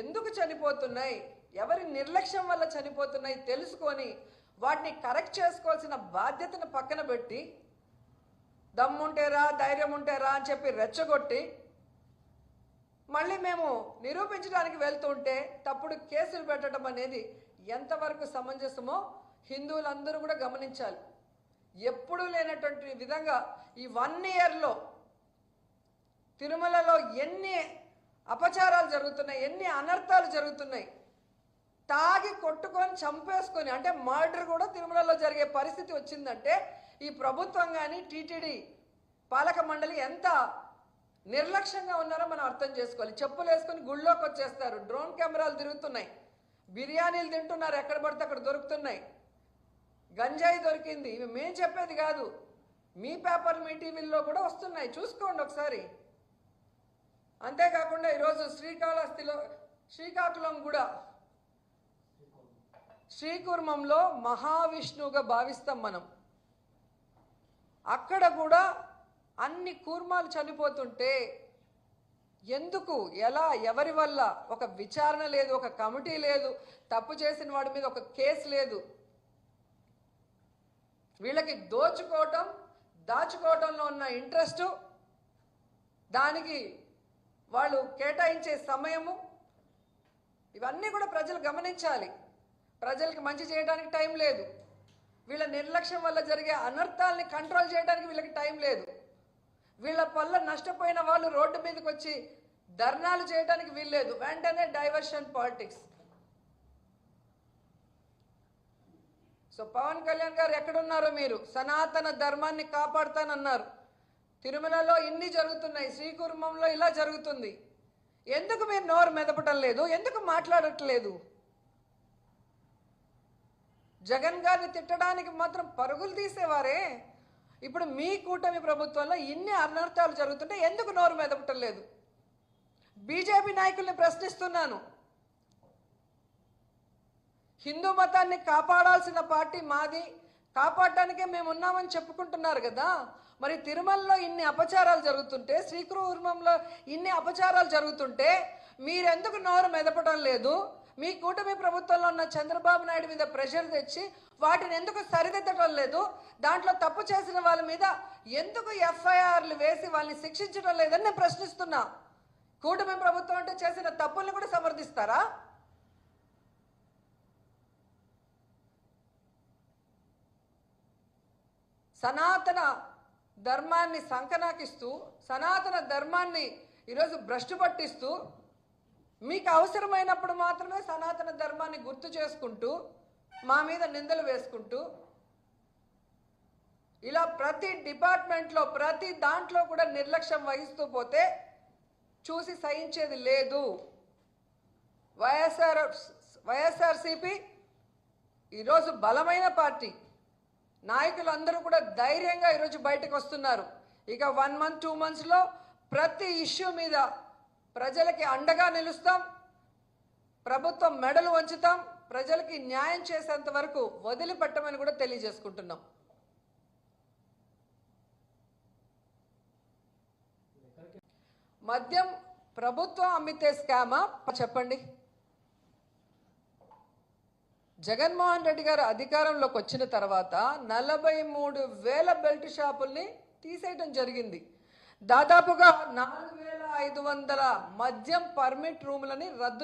ఎందుకు చనిపోతున్నాయి? ఎవరి నిర్లక్ష్యం వల్ల చనిపోతున్నాయి తెలుసుకొని వాటిని కరెక్ట్ చేసుకోవాల్సిన బాధ్యతను పక్కన పెట్టి దమ్ముంటేరా ధైర్యం ఉంటేరా అని చెప్పి రెచ్చగొట్టి మళ్ళీ మేము నిరూపించడానికి వెళ్తుంటే తప్పుడు కేసులు పెట్టడం అనేది ఎంతవరకు సమంజసమో హిందువులందరూ కూడా గమనించాలి. ఎప్పుడూ లేనటువంటి విధంగా ఈ వన్ ఇయర్లో తిరుమలలో ఎన్ని అపచారాలు జరుగుతున్నాయి ఎన్ని అనర్థాలు జరుగుతున్నాయి. తాగి కొట్టుకొని చంపేసుకొని అంటే మర్డర్ కూడా తిరుమలలో జరిగే పరిస్థితి వచ్చిందంటే ఈ ప్రభుత్వం కానీ టీటీడీ పాలక మండలి ఎంత నిర్లక్ష్యంగా ఉన్నారో మనం అర్థం చేసుకోవాలి. చెప్పులు వేసుకొని గుళ్ళోకి వచ్చేస్తారు డ్రోన్ కెమెరాలు తిరుగుతున్నాయి. బిర్యానీలు తింటున్నారు ఎక్కడ పడితే అక్కడ దొరుకుతున్నాయి. గంజాయి దొరికింది. ఇవి మేం చెప్పేది కాదు. మీ పేపర్ మీ టీవీల్లో కూడా వస్తున్నాయి. చూసుకోండి ఒకసారి. అంతేకాకుండా ఈరోజు శ్రీకాళహస్తిలో శ్రీకాకుళం కూడా శ్రీకుర్మంలో మహావిష్ణువుగా భావిస్తాం మనం. అక్కడ కూడా అన్ని కూర్మాలు చనిపోతుంటే ఎందుకు ఎలా ఎవరి వల్ల? ఒక విచారణ లేదు ఒక కమిటీ లేదు తప్పు చేసిన వాడి మీద ఒక కేసు లేదు. వీళ్ళకి దోచుకోవటం దాచుకోవటంలో ఉన్న ఇంట్రెస్టు దానికి వాళ్ళు కేటాయించే సమయము ఇవన్నీ కూడా ప్రజలు గమనించాలి. ప్రజలకి మంచి చేయడానికి టైం లేదు. వీళ్ళ నిర్లక్ష్యం వల్ల జరిగే అనర్థాలని కంట్రోల్ చేయడానికి వీళ్ళకి టైం లేదు. వీళ్ళ వల్ల నష్టపోయిన వాళ్ళు రోడ్డు మీదకి వచ్చి ధర్నాలు చేయడానికి వీల్లేదు వెంటనే diversion politics. So Pawan Kalyan గారు ఎక్కడున్నారో మీరు? సనాతన ధర్మాన్ని కాపాడుతానన్నారు. తిరుమలలో ఇన్ని జరుగుతున్నాయి. శ్రీకుర్మంలో ఇలా జరుగుతుంది. ఎందుకు మీరు నోరు మెదపటం లేదు? ఎందుకు మాట్లాడట్లేదు? జగన్ గారిని తిట్టడానికి మాత్రం పరుగులు తీసేవారే. ఇప్పుడు మీ కూటమి ప్రభుత్వంలో ఇన్ని అనర్థాలు జరుగుతుంటే ఎందుకు నోరు మెదపటం లేదు? బీజేపీ నాయకుల్ని ప్రశ్నిస్తున్నాను. హిందూ మతాన్ని కాపాడాల్సిన పార్టీ మాది. కాపాడటానికే మేము ఉన్నామని చెప్పుకుంటున్నారు కదా. మరి తిరుమలలో ఇన్ని అపచారాలు జరుగుతుంటే శ్రీకృర్మంలో ఇన్ని అపచారాలు జరుగుతుంటే మీరెందుకు నోరు మెదపడం లేదు? మీ కూటమి ప్రభుత్వంలో ఉన్న చంద్రబాబు నాయుడు మీద ప్రెషర్ తెచ్చి వాటిని ఎందుకు సరిదిద్దటం లేదు? దాంట్లో తప్పు చేసిన వాళ్ళ మీద ఎందుకు ఎఫ్ఐఆర్లు వేసి వాళ్ళని శిక్షించడం లేదని నేను ప్రశ్నిస్తున్నా. కూటమి ప్రభుత్వం అంటే చేసిన తప్పుల్ని కూడా సమర్థిస్తారా? సనాతన ధర్మాన్ని సంకనాకిస్తూ సనాతన ధర్మాన్ని ఈరోజు భ్రష్టు పట్టిస్తూ మీకు అవసరమైనప్పుడు మాత్రమే సనాతన ధర్మాన్ని గుర్తు చేసుకుంటూ మా మీద నిందలు వేసుకుంటూ ఇలా ప్రతి డిపార్ట్మెంట్లో ప్రతి దాంట్లో కూడా నిర్లక్ష్యం వహిస్తూ పోతే చూసి సహించేది లేదు. వైఎస్ఆర్ వైఎస్ఆర్సిపి ఈరోజు బలమైన పార్టీ. నాయకులందరూ కూడా ధైర్యంగా ఈరోజు బయటకు వస్తున్నారు. ఇక వన్ మంత్ టూ మంత్స్లో ప్రతి ఇష్యూ మీద ప్రజలకి అండగా నిలుస్తాం. ప్రభుత్వం మెడలు వంచుతాం. ప్రజలకి న్యాయం చేసేంత వరకు వదిలిపెట్టమని కూడా తెలియజేసుకుంటున్నాం. మద్యం ప్రభుత్వం అమ్మితే స్కామా? చెప్పండి. జగన్మోహన్ రెడ్డి గారు అధికారంలోకి వచ్చిన తర్వాత నలభై మూడు వేల బెల్ట్ షాపుల్ని తీసేయటం జరిగింది. దాదాపుగా నాలుగు వేల ఐదు వందల మద్యం పర్మిట్ రూములని రద్దు